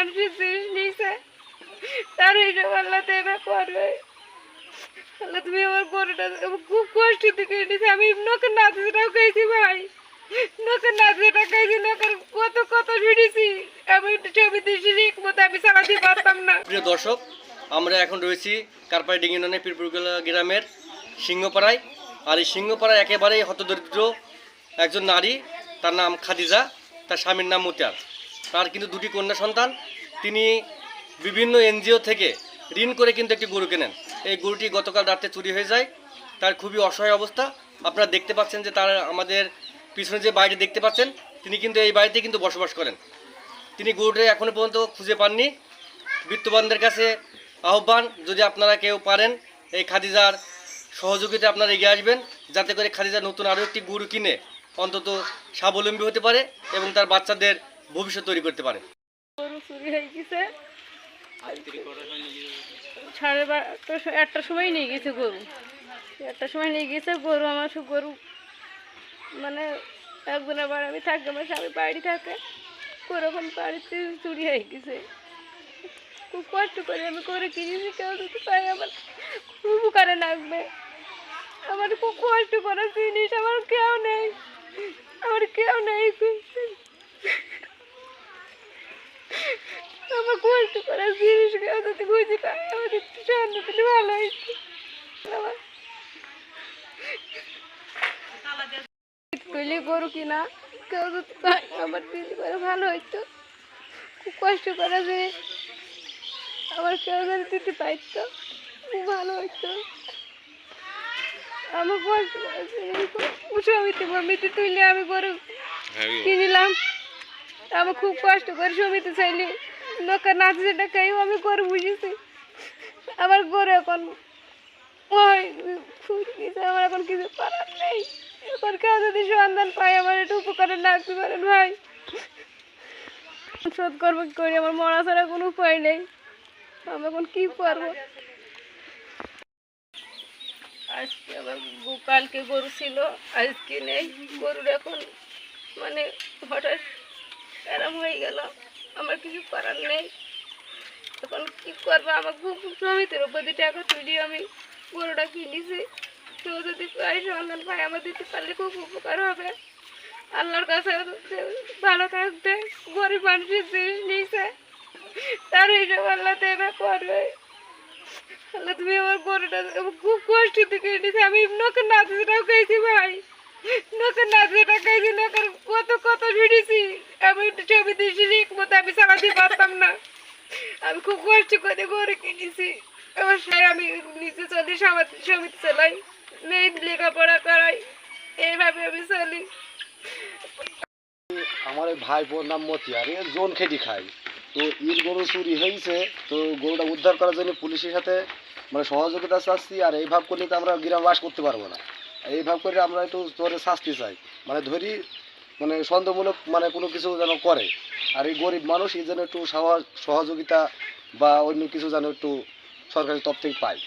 মানুষের জিনিস নিয়েছে তার হিসাব আল্লাহ দেবে করবে। আল্লাহ তুমি আমার গরুটা খুব কষ্ট থেকে নিয়েছে আমি নখের নাচটাও খাইছি ভাই। নখের নাচটা খাইছি, নখের কত কত ভিড়েছি। আমি ছবি দিয়েছি ঠিক মতো আমি চালাতে পারতাম না। প্রিয় দর্শক, আমরা এখন রয়েছি কারপাই ডিঙ্গিননে পীরপুরগোলা গ্রামের সিংহপাড়ায়। আর এই সিংহপাড়ায় একেবারেই হতদরিদ্র একজন নারী, তার নাম খাদিজা, তার স্বামীর নাম মুতিয়ার তার কিন্তু দুটি কন্যা সন্তান। তিনি বিভিন্ন এনজিও থেকে ঋণ করে কিন্তু একটি গরু কেনেন। এই গরুটি গতকাল রাতে চুরি হয়ে যায়। তার খুবই অসহায় অবস্থা। আপনারা দেখতে পাচ্ছেন যে তার আমাদের পিছনে যে বাড়িটি দেখতে পাচ্ছেন, তিনি কিন্তু এই বাড়িতে কিন্তু বসবাস করেন। তিনি গরুটি এখনও পর্যন্ত খুঁজে পাননি। বিত্তবানদের কাছে আহ্বান, যদি আপনারা কেউ পারেন, এই খাদিজার সহযোগিতা আপনারা এগিয়ে আসবেন, যাতে করে খাদিজা নতুন আরও একটি গরু কিনে অন্তত স্বাবলম্বী হতে পারে এবং তার বাচ্চাদের ভবিষ্যৎ তৈরি করতে পারে। গরু চুরি হয়ে গেছে। সাড়ে বারোটা একটার সময় নিয়ে গেছে গরু। একটার সময় নিয়ে গেছে গরু আমার সব গরু মানে একজনের বাড়ি আমি থাকি আমার স্বামী বাড়ি থাকে। ওরকম বাড়িতে চুরি হয়ে গেছে। খুব কষ্ট করে আমি করে কিনেছি কেউ যদি পাই আমার খুব উপকারে লাগবে। আমার খুব কষ্ট করার জিনিস আমার কেউ নেই। আমার কেউ নেই আমার জিনিস কেউ যদি বুঝে পাই আমার একটু সাহায্য করলে ভালো আমার কইলে গরু কিনা কেউ যদি আমার দিদি করে ভালো হইতো খুব কষ্ট করা যে আমার কেউ যদি দিতে পাইতো খুব ভালো হইতো আমার কষ্ট করা সমিতি মমিতি আমি গরু কিনিলাম আমি খুব কষ্ট করে সমিতি চাইলি লোকের নাচে যেটা খাইও আমি গরু বুঝেছি। আমার গরু এখন ওই আমার এখন কিছু করার নেই। এখন কেউ যদি সন্ধান পাই আমার একটু উপকারে লাগতে পারেন ভাই। শোধ করব কি করি, আমার মরা ছাড়া কোনো উপায় নেই। আমি এখন কি করব? আজকে আবার কালকে গরু ছিল, আজকে নেই। গরুর এখন মানে হঠাৎ এরম হয়ে গেল। আমার কিছু করার নেই। এখন কি করব? আমার খুব সমিতির উপর টাকা তুলি আমি গরুটা কিনেছি। কেউ যদি পাই সন্ধান পাই, আমার দিতে পারলে খুব উপকার হবে। আল্লাহর কাছে ভালো থাকবে, গরিব মানুষের জিনিস নিয়েছে। তার হিসাব আল্লাহ দেবে, করবে। আল্লাহ, তুমি আমার গরুটা খুব কষ্ট থেকে এনেছে। আমি নখের নাচটাও খাইছি ভাই। নখের নাচটা খাইছি, নখের কত কত ভিড়েছি আমি একটু ছবি দিয়েছি ঠিক মতো আমি চালাতে পারতাম না। আমি খুব কষ্ট করে গরু কিনেছি। আমার আমি নিচে চলি সমিতি চালাই লেখাপড়া করাই। এইভাবে আমি চলি। আমার ভাই বোন নাম মতিয়ার জোন খেটি খায়। তো ইর গরু চুরি হয়েছে তো গরুটা উদ্ধার করার জন্য পুলিশের সাথে মানে সহযোগিতা চাচ্ছি, আর এই ভাব করলে তো আমরা গ্রাম বাস করতে পারব না। এই ভাব করে আমরা একটু ধরে শাস্তি চাই। মানে ধরি মানে সন্দেহমূলক মানে কোনো কিছু যেন করে। আর এই গরিব মানুষ এই যেন একটু সহযোগিতা বা অন্য কিছু যেন একটু সরকারের তরফ থেকে পায়।